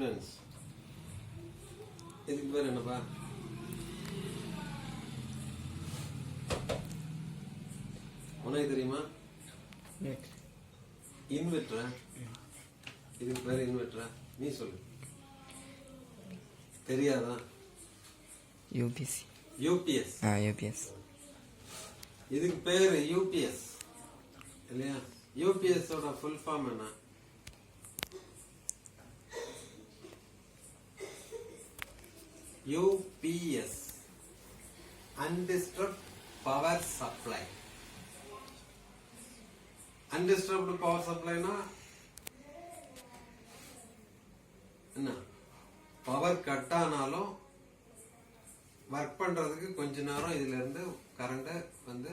Students இதுக்கு பேர் என்னப்பா உனக்கு தெரியுமா இன்வெர்டரா இதுக்கு பேர் இன்வெர்டரா நீ சொல்லு தெரியாதா யூபிசி யூபிஎஸ் ஆ யூபிஎஸ் இதுக்கு பேர் யூபிஎஸ் இல்லையா? யூபிஎஸ் ஓட ஃபுல் ஃபார்ம் என்ன? UPS undisturbed power supply undisturbed power சப்ளைனா என்ன? பவர் கட் ஆனாலும் ஒர்க் பண்றதுக்கு கொஞ்ச நேரம் இதுல இருந்து கரண்ட வந்து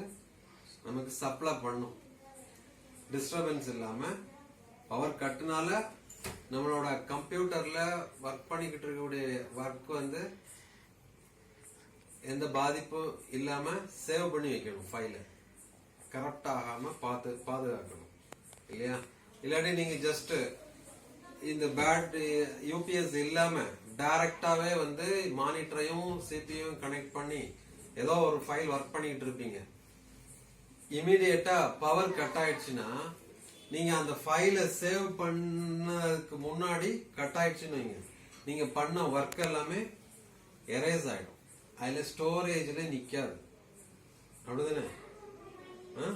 நமக்கு சப்ளை பண்ணும். டிஸ்டர்பன்ஸ் இல்லாம பவர் கட்டுனால நம்மளோட கம்ப்யூட்டர்ல ஒர்க் பண்ணிக்கிட்டு இருக்கக்கூடிய ஒர்க் வந்து எந்த பாதிப்பும் இல்லாம சேவ் பண்ணி வைக்கணும் ஃபைல கரெக்ட் ஆகாம பார்த்து பாதுகாக்கணும். இல்லையா? இல்லாட்டி நீங்க ஜஸ்ட் இந்த பேட் யூபிஎஸ் இல்லாம டைரக்டாவே வந்து மானிட்டரையும் சிபியும் கனெக்ட் பண்ணி ஏதோ ஒரு ஃபைல் ஒர்க் பண்ணிட்டு இருப்பீங்க. இமீடியட்டா பவர் கட் ஆயிடுச்சுன்னா நீங்க அந்த ஃபைலை சேவ் பண்ணதுக்கு முன்னாடி கட் ஆயிடுச்சுன்னு வைங்க. நீங்க பண்ண ஒர்க் எல்லாமே எரேஸ் ஆயிடும். அதுல ஸ்டோரேஜ்ல நிக்காது அப்படிதானே ஆ?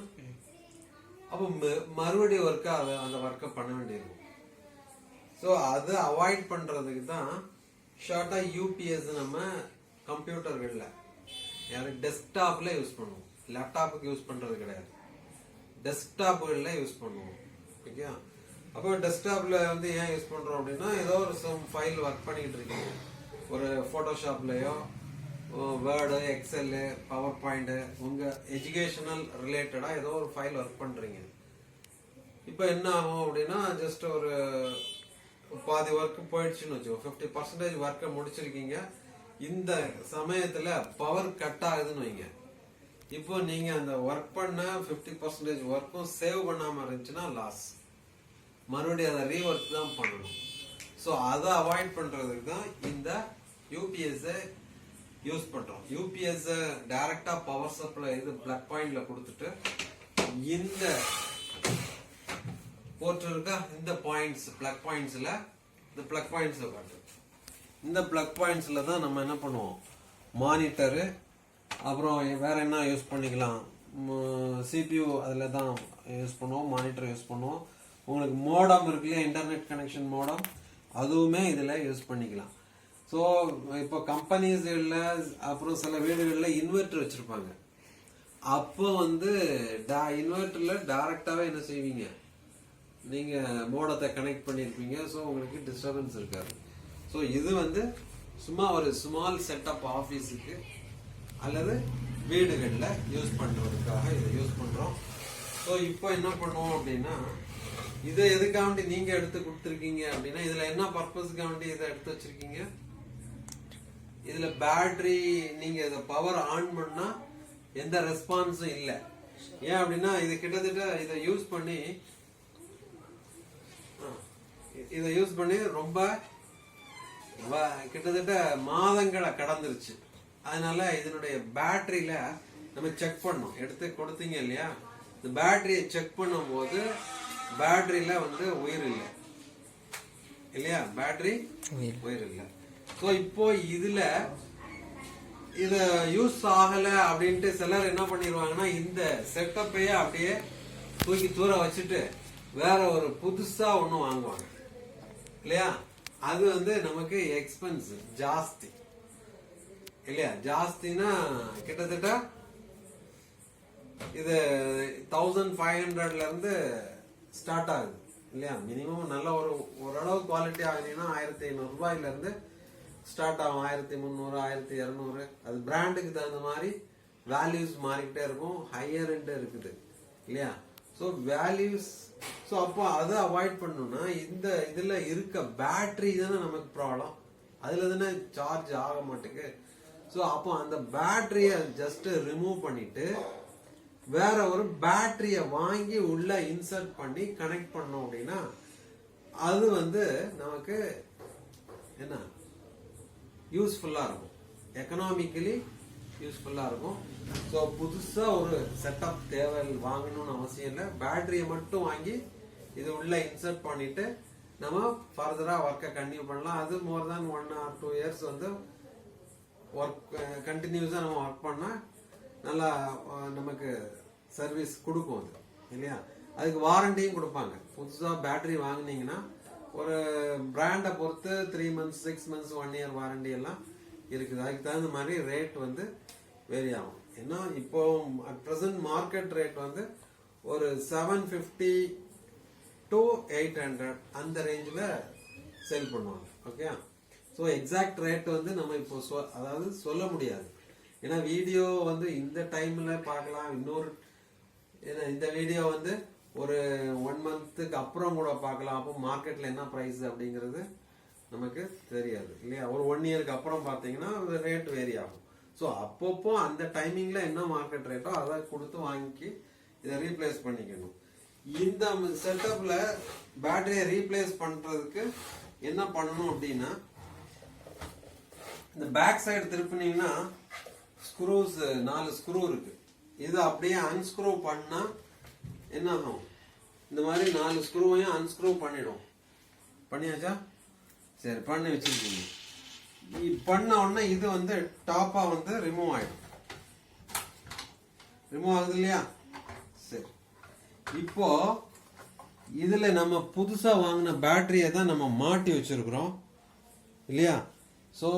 அப்போ ம- மறுபடியும் அதை அந்த ஒர்க்கை பண்ண வேண்டியிருக்கும் ஸோ அதை அவாய்ட் பண்றதுக்கு தான் ஷார்ட்டா யூபிஎஸ் நம்ம கம்ப்யூட்டர்களில் யாரும் டெஸ்க்டாப்ல யூஸ் பண்ணுவோம் லேப்டாப்புக்கு யூஸ் பண்றது கிடையாது டெஸ்க்டாப்புகளில் யூஸ் பண்ணுவோம் ஓகே அப்போ டெஸ்க்டாப்ல வந்து ஏன் யூஸ் பண்றோம் அப்படின்னா ஏதோ ஒரு சம் ஃபைல் ஒர்க் பண்ணிக்கிட்டு இருக்கீங்க ஒரு ஃபோட்டோஷாப்லயோ வேர்டு எக்ஸல் பவர் பாயிண்ட் உங்க எஜுகேஷனல் ரிலேட்டடா ஏதோ ஒரு ஃபைல் ஒர்க் பண்றீங்க. இப்போ என்ன ஆகும் அப்படின்னா ஜஸ்ட் ஒரு பாதி ஒர்க் போயிடுச்சுன்னு வச்சுக்கோ ஃபிஃப்டி பர்சன்டேஜ் ஒர்க்கை முடிச்சிருக்கீங்க. இந்த சமயத்தில் பவர் கட் ஆகுதுன்னு வைங்க. இப்போ நீங்கள் அந்த ஒர்க் பண்ண ஃபிஃப்டி பர்சன்டேஜ் ஒர்க்கும் சேவ் பண்ணாமல் இருந்துச்சுன்னா லாஸ் மறுபடியும் அதை ரீஒர்க் தான் பண்ணணும். ஸோ அதை அவாய்ட் பண்ணுறதுக்கு தான் இந்த யூபிஎஸ்ஸை யூஸ் பண்றோம். யூபிஎஸ் டைரக்டா பவர் சப்ளை இது பிளக் பாயிண்ட்ல கொடுத்துட்டு இந்த போர்ட் இருக்கா? இந்த பாயிண்ட்ஸ் பிளக் பாயிண்ட்ஸ்ல இந்த பிளக் பாயிண்ட்ஸ்ல காட்டு இந்த பிளக் பாயிண்ட்ஸ்ல தான் நம்ம என்ன பண்ணுவோம்? மானிட்டரு அப்புறம் வேற என்ன யூஸ் பண்ணிக்கலாம்? சிபியூ அதில் தான் யூஸ் பண்ணுவோம் மானிட்டர் யூஸ் பண்ணுவோம். உங்களுக்கு மோடம் இருக்கு இல்லையா இன்டர்நெட் கனெக்ஷன் மோடம் அதுவுமே இதில் யூஸ் பண்ணிக்கலாம். ஸோ இப்போ கம்பெனிஸ்களில் அப்புறம் சில வீடுகளில் இன்வெர்டர் வச்சுருப்பாங்க. அப்போ வந்து டா இன்வெர்டரில் டைரெக்டாகவே என்ன செய்வீங்க? நீங்கள் மோடத்தை கனெக்ட் பண்ணியிருப்பீங்க ஸோ உங்களுக்கு டிஸ்டர்பன்ஸ் இருக்காது. ஸோ இது வந்து சும்மா ஒரு ஸ்மால் செட்டப் ஆஃபீஸுக்கு அல்லது வீடுகளில் யூஸ் பண்ணுறதுக்காக இதை யூஸ் பண்ணுறோம் ஸோ இப்போ என்ன பண்ணுவோம் அப்படின்னா இதை எதுக்காண்டி நீங்கள் எடுத்து கொடுத்துருக்கீங்க அப்படின்னா இதில் என்ன பர்பஸ்க்காண்டி இதை எடுத்து வச்சுருக்கீங்க? இதுல பேட்டரி நீங்க இத பவர் ஆன் பண்ணா எந்த ரெஸ்பான்ஸும் இல்ல. ஏன் அப்படின்னா இது கிட்டத்தட்ட இதை யூஸ் பண்ணி இதை யூஸ் பண்ணி ரொம்ப கிட்டத்தட்ட மாதங்களை கடந்துருச்சு. அதனால இதனுடைய பேட்டரியில நம்ம செக் பண்ணோம். எடுத்து கொடுத்தீங்க இல்லையா? இந்த பேட்டரியை செக் பண்ணும்போது பேட்டரியில வந்து உயிர் இல்லை. இல்லையா? பேட்டரி. உயிர் இல்லை. ஸோ இப்போ இதுல இத யூஸ் ஆகல அப்படின்ட்டு சிலர் என்ன பண்ணிடுவாங்கன்னா இந்த செட்டப்பையே அப்படியே தூக்கி தூர வச்சுட்டு வேற ஒரு புதுசா ஒண்ணு வாங்குவாங்க. இல்லையா? அது வந்து நமக்கு எக்ஸ்பென்ஸ் ஜாஸ்தி. இல்லையா? ஜாஸ்தினா கிட்டத்தட்ட இது தௌசண்ட் ஃபைவ் ஹண்ட்ரட்ல இருந்து ஸ்டார்ட் ஆகுது. இல்லையா? மினிமம் நல்ல ஒரு ஓரளவு குவாலிட்டி ஆகுதுன்னா ஆயிரத்தி ஐநூறு ரூபாயில இருந்து ஸ்டார்ட் ஆகும் ஆயிரத்தி முந்நூறு ஆயிரத்தி இரநூறு. அது பிராண்டுக்கு தகுந்த மாதிரி வேல்யூஸ் மாறிக்கிட்டே இருக்கும். ஹையர் இருக்குது. இல்லையா? ஸோ வேல்யூஸ் ஸோ அப்போ அதை அவாய்ட் பண்ணணும்னா இந்த இதில் இருக்க பேட்ரி தானே நமக்கு ப்ராப்ளம் அதில் தானே சார்ஜ் ஆக மாட்டேங்குது. ஸோ அப்போ அந்த பேட்டரியை ஜஸ்ட் ரிமூவ் பண்ணிட்டு வேற ஒரு பேட்டரியை வாங்கி உள்ள இன்சர்ட் பண்ணி கனெக்ட் பண்ணோம் அப்படின்னா அது வந்து நமக்கு என்ன? யூஸ்ஃபுல்லாக இருக்கும். எக்கனாமிக்கலி யூஸ்ஃபுல்லாக இருக்கும். ஸோ புதுசாக ஒரு செட்டப் தேவை வாங்கணும்னு அவசியம் இல்லை. பேட்டரியை மட்டும் வாங்கி இது உள்ளே இன்சர்ட் பண்ணிவிட்டு நம்ம ஃபர்தராக ஒர்க்கை கண்டினியூ பண்ணலாம். அது more than one or two years வந்து ஒர்க் கண்டினியூஸாக நம்ம ஒர்க் பண்ணால் நல்லா நமக்கு சர்வீஸ் கொடுக்கும் அது. இல்லையா? அதுக்கு வாரண்டியும் கொடுப்பாங்க. புதுசாக பேட்டரி வாங்குனீங்கன்னா ஒரு பிராண்டை பொறுத்து three months six months one year warranty எல்லாம் இருக்குது. அதுக்கு தகுந்த மாதிரி ரேட் வந்து வேரி ஆகும். ஏன்னா இப்போ அட் ப்ரெசன்ட் மார்க்கெட் ரேட் வந்து ஒரு seven fifty to eight hundred அந்த ரேஞ்சில் சேல் பண்ணுவாங்க. ஓகே ஸோ எக்ஸாக்ட் ரேட் வந்து நம்ம இப்போ சொ அதாவது சொல்ல முடியாது. ஏன்னா வீடியோ வந்து இந்த டைமில் பார்க்கலாம். இன்னொரு ஏன்னா இந்த வீடியோ வந்து ஒரு ஒன் மந்த்துக்கு அப்புறம் கூட பார்க்கலாம். அப்போ மார்க்கெட்டில் என்ன ப்ரைஸ் அப்படிங்கிறது நமக்கு தெரியாது இல்லையா? ஒரு ஒன் இயருக்கு அப்புறம் பார்த்தீங்கன்னா ரேட் வேரி ஆகும். ஸோ அப்பப்போ அந்த டைமிங்கில் என்ன மார்க்கெட் ரேட்டோ அதை கொடுத்து வாங்கி இதை ரீப்ளேஸ் பண்ணிக்கணும். இந்த செட்டப்பில் பேட்டரியை ரீப்ளேஸ் பண்ணுறதுக்கு என்ன பண்ணணும் அப்படின்னா இந்த பேக் சைடு திருப்பினீங்கன்னா ஸ்க்ரூஸ் நாலு ஸ்க்ரூ இருக்கு. இது அப்படியே அன்ஸ்க்ரூ பண்ணால் என்ன ஆகும் இந்த மாதிரி நாலு ஸ்க்ரூவையும் அன்ஸ்க்ரூ பண்ணிடும். பண்ணியாச்சா? சரி பண்ணி வச்சிருக்கீங்க. பண்ண உடனே இது வந்து டாப்பாக வந்து ரிமூவ் ஆகிடும் ரிமூவ் ஆகுது இல்லையா? சரி. இப்போ இதில் நம்ம புதுசாக வாங்கின பேட்டரியை தான் நம்ம மாட்டி வச்சிருக்கிறோம். இல்லையா? ஸோ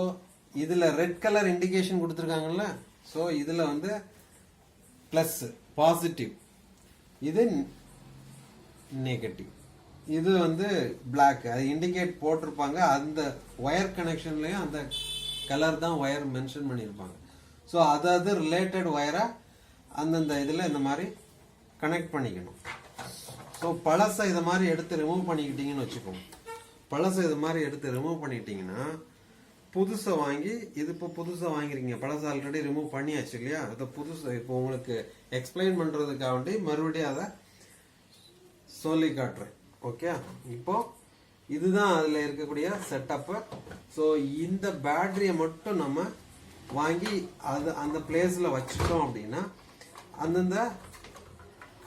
இதில் ரெட் கலர் இண்டிகேஷன் கொடுத்துருக்காங்கல்ல? ஸோ இதில் வந்து ப்ளஸ் பாசிட்டிவ் இது நெகட்டிவ் இது வந்து பிளாக் அது இண்டிகேட் போட்டிருப்பாங்க. அந்த ஒயர் கனெக்ஷன்லேயும் அந்த கலர் தான் ஒயர் மென்ஷன் பண்ணியிருப்பாங்க. ஸோ அதாவது ரிலேட்டட் ஒயரை அந்தந்த இதில் இந்த மாதிரி கனெக்ட் பண்ணிக்கணும். ஸோ பழசை இதை மாதிரி எடுத்து ரிமூவ் பண்ணிக்கிட்டீங்கன்னு வச்சுக்கோங்க. பழசை இது மாதிரி எடுத்து ரிமூவ் பண்ணிக்கிட்டீங்கன்னா புதுசை வாங்கி இது இப்போ புதுசாக வாங்கிருக்கீங்க பழசை ஆல்ரெடி ரிமூவ் பண்ணியாச்சு இல்லையா? அதை புதுசு இப்போ உங்களுக்கு எக்ஸ்பிளைன் பண்ணுறதுக்காக வேண்டி மறுபடியும் அதை சொல்லி காட்டுறேன். ஓகே இப்போ இதுதான் அதில் இருக்கக்கூடிய செட்டப்பு ஸோ இந்த பேட்டரியை மட்டும் நம்ம வாங்கி அது அந்த பிளேஸில் வச்சுட்டோம் அப்படின்னா அந்தந்த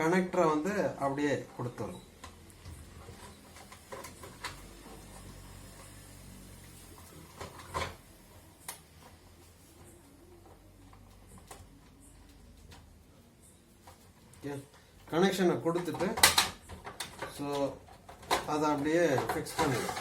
கனெக்டரை வந்து அப்படியே கொடுத்துரும். கனெக்ஷனை கொடுத்துட்டு ஸோ அதை அப்படியே ஃபிக்ஸ் பண்ணிடும்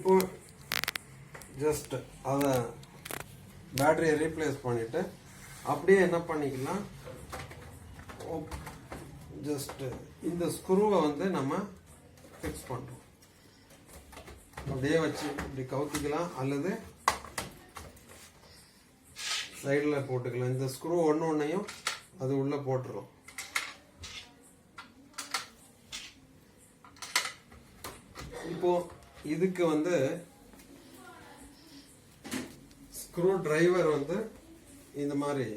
இப்போ ஜஸ்ட் அதை பேட்டரியை ரீப்ளேஸ் பண்ணிவிட்டு அப்படியே என்ன பண்ணிக்கலாம்? ஜஸ்ட்டு இந்த ஸ்க்ரூவை வந்து நம்ம ஃபிக்ஸ் பண்ணுறோம் அப்படியே வச்சு இப்படி கவுத்திக்கலாம். அல்லது சைடில் போட்டுக்கலாம். இந்த ஸ்க்ரூ ஒன்று ஒன்றையும் அது உள்ளே போட்டுரும் இப்போது இதுக்கு வந்து ஸ்க்ரூ டிரைவர் வந்து இந்த மாதிரி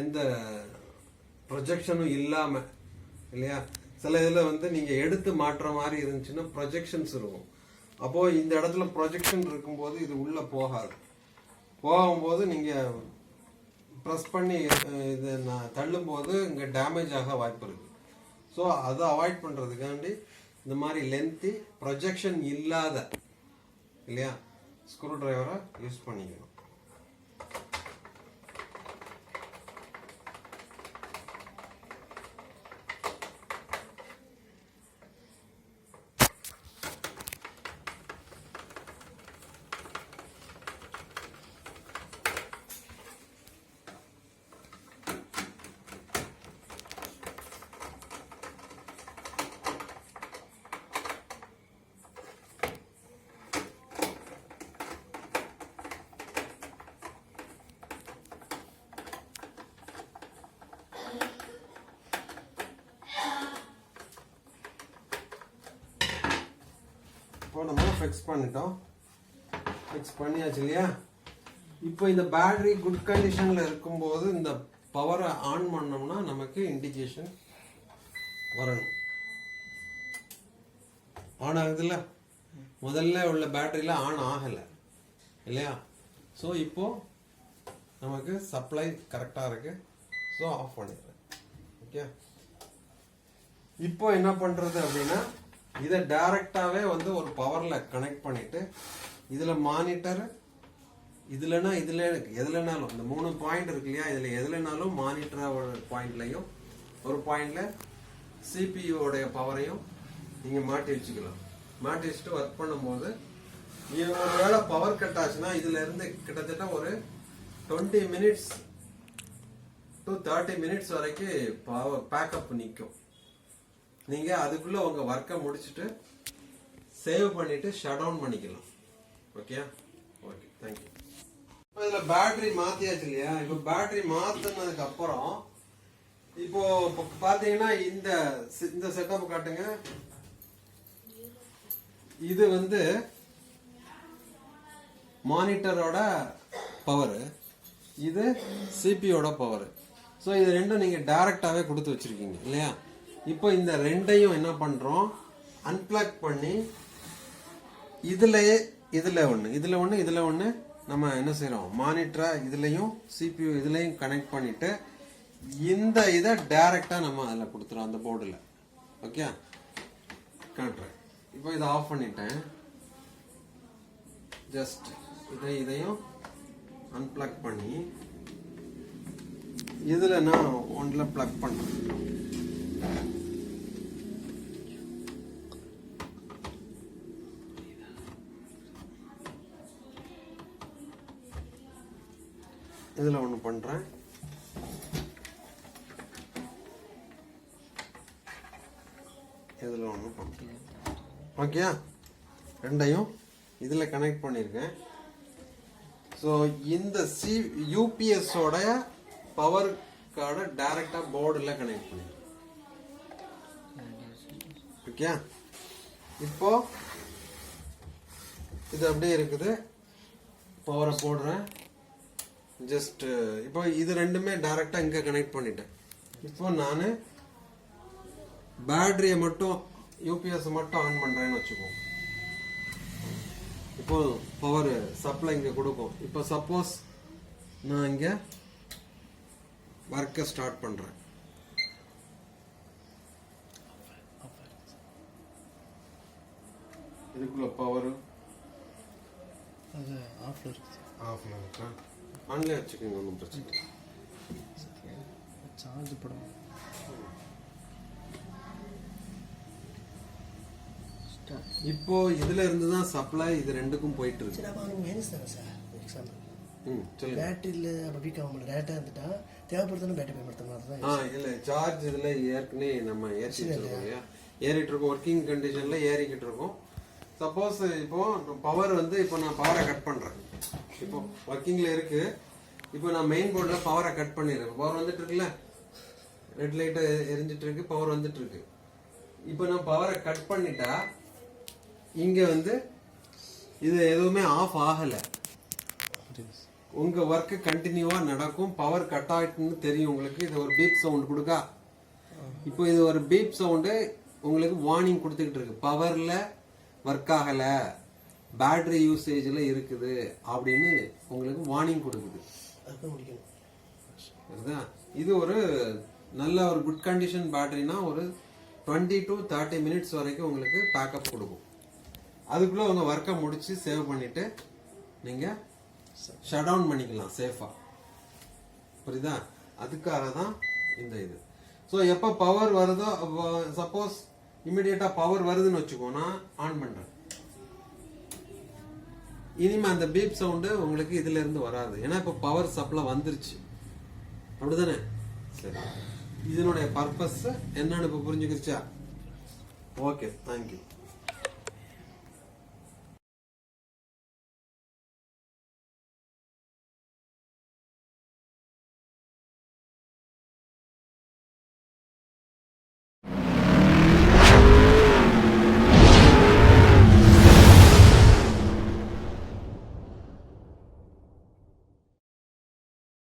எந்த ப்ரொஜெக்ஷனும் இல்லாமல் இல்லையா? சில இதில் வந்து நீங்கள் எடுத்து மாட்டுற மாதிரி இருந்துச்சுன்னா ப்ரொஜெக்ஷன்ஸ் இருக்கும். அப்போது இந்த இடத்துல ப்ரொஜெக்ஷன் இருக்கும்போது இது உள்ளே போகாது. போகும்போது நீங்கள் ப்ரெஸ் பண்ணி இது நான் தள்ளும்போது இங்கே டேமேஜ் ஆக வாய்ப்பு இருக்குது ஸோ அதை அவாய்ட் பண்ணுறதுக்காண்டி இந்த மாதிரி லென்த்து ப்ரொஜெக்ஷன் இல்லாத இல்லையா? ஸ்க்ரூ ட்ரைவரை யூஸ் பண்ணிக்கணும். ஃபிக்ஸ் பண்ணிட்டோம். ஃபிக்ஸ் பண்ணியாச்சு இல்லையா? இப்போ இந்த பேட்டரி குட் கண்டிஷன்ல இருக்கும்போது இந்த பவரை ஆன் பண்ணோம்னா நமக்கு இண்டிகேஷன் வரணும். ஆன் ஆகுதுல்ல? முதல்ல உள்ள பேட்டரியில ஆன் ஆகலை. இல்லையா? ஸோ இப்போ நமக்கு சப்ளை கரெக்டாக இருக்கு. ஸோ ஆஃப் பண்ணிடுறேன். ஓகே இப்போ என்ன பண்ணுறது அப்படின்னா இதை டைரக்டாவே வந்து ஒரு பவர்ல கனெக்ட் பண்ணிட்டு இதுல மானிட்டர் இதுலனா இதுல எதுலனாலும் இந்த மூணு பாயிண்ட் இருக்கு இல்லையா? இதுல எதுலனாலும் மானிட்டர் ஒரு ஒரு பாயிண்ட்ல சிபியூடைய பவரையும் நீங்க மாட்டி வச்சுக்கலாம். மாட்டி வச்சுட்டு ஒர்க் பண்ணும்போது ஒரு வேளை பவர் கட் ஆச்சுன்னா இதுல இருந்து கிட்டத்தட்ட ஒரு twenty minutes to thirty minutes வரைக்கும் பவர் பேக்கப் நிற்கும் நீங்க அதுக்குள்ள உங்க ஒர்க்கை முடிச்சுட்டு சேவ் பண்ணிட்டு ஷட் டவுன் பண்ணிக்கலாம். ஓகே ஓகே தேங்க்யூ இப்போ இதில் பேட்டரி மாத்தியாச்சு இல்லையா? இப்போ பேட்டரி மாத்தினதுக்கு அப்புறம் இப்போ பார்த்தீங்கன்னா பாத்தீங்கன்னா இந்த இந்த செட்டப் காட்டுங்க. இது வந்து மானிட்டரோட பவர் இது சிபியோட பவர் ஸோ இது ரெண்டும் நீங்க டைரக்டாவே கொடுத்து வச்சிருக்கீங்க இல்லையா? இப்போ இந்த ரெண்டையும் என்ன பண்ணுறோம் அன்பிளக் பண்ணி இதில் இதில் ஒன்று இதில் ஒன்று இதில் ஒன்று நம்ம என்ன செய்கிறோம் மானிட்டராக இதுலேயும் சிபியூ இதுலேயும் கனெக்ட் பண்ணிவிட்டு இந்த இதை டைரெக்டாக நம்ம அதில் கொடுத்துரும் அந்த போர்டில் ஓகே காட்டுறேன் இப்போ இதை ஆஃப் பண்ணிட்டேன். ஜஸ்ட் இதை இதையும் அன்பிளக் பண்ணி இதில் நான் ஒன்ல ப்ளக் பண்ணுறேன் இதில் ஒன்று பண்ணுறேன் இதில் ஒன்று பண்ணுறேன் ஓகேயா ரெண்டையும் இதில் கனெக்ட் பண்ணிருக்கேன். ஸோ இந்த சி யூபிஎஸோட பவர் கார்டை டேரெக்டாக போர்டில் கனெக்ட் பண்ணியிருக்கேன் ஓகே. இப்போ இது அப்படியே இருக்குது. பவரை போடுறேன். ஜஸ்ட்டு இப்போ இது ரெண்டுமே டைரெக்டாக இங்கே கனெக்ட் பண்ணிட்டேன். இப்போ நான் பேட்ரியை மட்டும் யூபிஎஸ் மட்டும் ஆன் பண்ணுறேன்னு வச்சுக்கோங்க. இப்போ பவர் சப்ளை இங்கே கொடுக்கும். இப்போ சப்போஸ் நான் இங்கே ஒர்க்கை ஸ்டார்ட் பண்ணுறேன் இதுக்குள்ள பவர் அது ஆஃப்ல இருக்குது ஆஃப்ல இருக்கா ஆன்லேயே வச்சுக்கோங்க ஒன்றும் பிரச்சனை இல்லை. சார்ஜ் படம் இப்போ இதுல இருந்து தான் சப்ளை இது ரெண்டுக்கும் போயிட்டு இருக்கு சரி அப்போ அவங்க மைனஸ் தானே சார் எக்ஸாம்பிள் ம் சொல்லுங்க. பேட்டரியில் அப்போ வீக் ஆக முடியல டேரெக்டாக இருந்துட்டா தேவைப்படுத்தாலும் பேட்டரி பயன்படுத்தணும் அதுதான் ஆ இல்ல சார்ஜ் இதுல ஏற்கனவே நம்ம ஏற்றி வச்சிருக்கோம் இல்லையா? ஏறிட்டு இருக்கோம் ஒர்க்கிங் கண்டிஷன்ல ஏறிக்கிட்டு இருக்கோம். சப்போஸ் இப்போ பவர் வந்து இப்போ நான் பவரை கட் பண்றேன். இப்போ ஒர்க்கிங்ல இருக்கு. இப்போ நான் மெயின் போர்டில் பவரை கட் பண்ணிடுறேன். பவர் வந்துட்டு இருக்குல்ல? ரெட் லைட்டை எரிஞ்சிட்டு இருக்கு பவர் வந்துட்டு இருக்கு. இப்போ நான் பவரை கட் பண்ணிட்டா இங்க வந்து இது எதுவுமே ஆஃப் ஆகல. உங்க ஒர்க்கு கண்டினியூவா நடக்கும். பவர் கட் ஆயிட்டுன்னு தெரியும் உங்களுக்கு. இது ஒரு பீப் சவுண்ட் கொடுக்கா. இப்போ இது ஒரு பீப் சவுண்டு உங்களுக்கு வார்னிங் கொடுத்துக்கிட்டு இருக்கு. பவர்ல ஒர்க் ஆகல பேட்டரி யூசேஜ்ல இருக்குது அப்படின்னு உங்களுக்கு வார்னிங் கொடுக்குது. புரியுதா? இது ஒரு நல்ல ஒரு குட் கண்டிஷன் பேட்டரினா ஒரு டுவெண்ட்டி டு தேர்ட்டி மினிட்ஸ் வரைக்கும் உங்களுக்கு பேக்கப் கொடுக்கும். அதுக்குள்ள உங்க ஒர்க்கை முடிச்சு சேவ் பண்ணிட்டு நீங்க ஷட் டவுன் பண்ணிக்கலாம் சேஃபா புரியுதா? அதுக்காக தான் இந்த இது. ஸோ எப்போ பவர் வருதோ சப்போஸ் இமிடியேட்டா பவர் வருதுன்னு வச்சுக்கோனா ஆன் பண்றேன். இனிமே அந்த பீப் சவுண்டு உங்களுக்கு இதுல இருந்து வராது. ஏன்னா இப்போ பவர் சப்ளை வந்துருச்சு. அப்படிதானே? சரி. இதனுடைய பர்பஸ் என்னன்னு இப்போ புரிஞ்சுக்கிருச்சா? Okay thank you